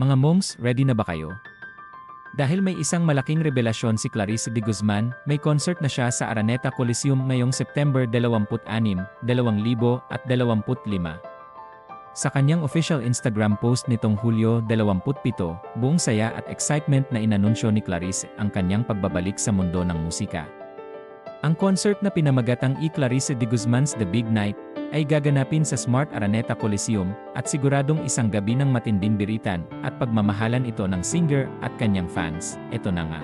Mga monks, ready na ba kayo? Dahil may isang malaking revelasyon si Clarice de Guzman, may concert na siya sa Araneta Coliseum ngayong September 26, 2025. Sa kanyang official Instagram post nitong Hulyo 27, buong saya at excitement na inanunsyo ni Clarice ang kanyang pagbabalik sa mundo ng musika. Ang concert na pinamagatang E. Clarice de Guzman's The Big Night ay gaganapin sa Smart Araneta Coliseum at siguradong isang gabi ng matinding biritan at pagmamahalan ito ng singer at kanyang fans. Ito na nga.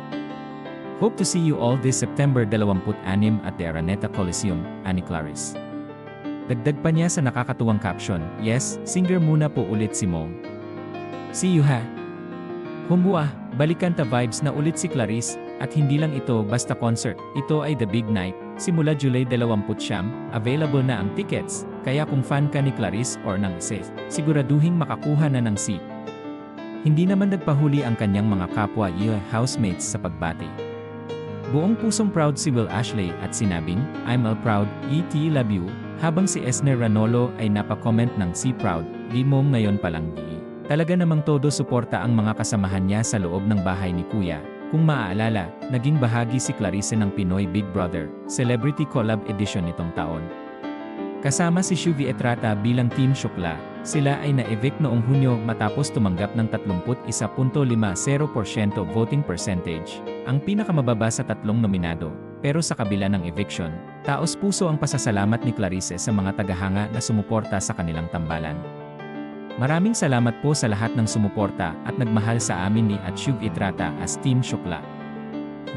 Hope to see you all this September 26 at the Araneta Coliseum, Ani Clarice. Dagdag pa niya sa nakakatuwang caption, Yes, singer muna po ulit si Mo. See you ha! Humua, balikan ta vibes na ulit si Clarice, at hindi lang ito basta concert, ito ay The Big Night, simula July 20 available na ang tickets, kaya kung fan ka ni Clarice or ng Seth, siguraduhin makakuha na ng seat. Hindi naman nagpahuli ang kanyang mga kapwa yeah, housemates sa pagbati. Buong pusong proud si Will Ashley at sinabing, I'm all proud, ET love you, habang si Esner Ranolo ay napakomment ng si proud, di mo ngayon palang di. Talaga namang todo suporta ang mga kasamahan niya sa loob ng bahay ni Kuya. Kung maaalala, naging bahagi si Clarice ng Pinoy Big Brother, Celebrity Collab Edition nitong taon. Kasama si Shuvi Etrata bilang Team Shukla, sila ay na-evict noong Hunyo matapos tumanggap ng 31.50% voting percentage, ang pinakamababa sa tatlong nominado. Pero sa kabila ng eviction, taos puso ang pasasalamat ni Clarice sa mga tagahanga na sumuporta sa kanilang tambalan. Maraming salamat po sa lahat ng sumuporta at nagmahal sa amin ni at Shuv Itrata as Team Shukla.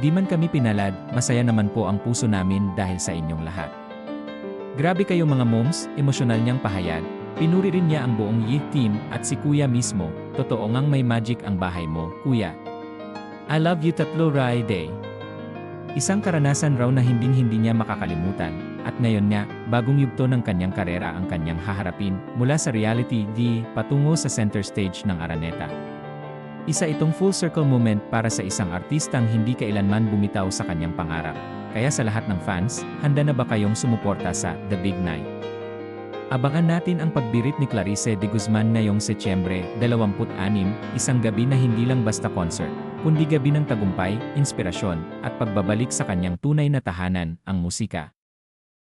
Di man kami pinalad, masaya naman po ang puso namin dahil sa inyong lahat. Grabe kayo mga moms, emosyonal niyang pahayag, pinuri rin niya ang buong Yih team at si Kuya mismo, totoo ngang may magic ang bahay mo, Kuya. I love you tatlo Rai Day. Isang karanasan raw na hinding-hindi niya makakalimutan, at ngayon nga, bagong yugto ng kanyang karera ang kanyang haharapin mula sa reality D patungo sa center stage ng Araneta. Isa itong full circle moment para sa isang artistang hindi kailanman bumitaw sa kanyang pangarap. Kaya sa lahat ng fans, handa na ba kayong sumuporta sa The Big Night? Abangan natin ang pagbirit ni Clarice de Guzman ngayong Setyembre 26, isang gabi na hindi lang basta concert, kundi gabi ng tagumpay, inspirasyon, at pagbabalik sa kanyang tunay na tahanan, ang musika.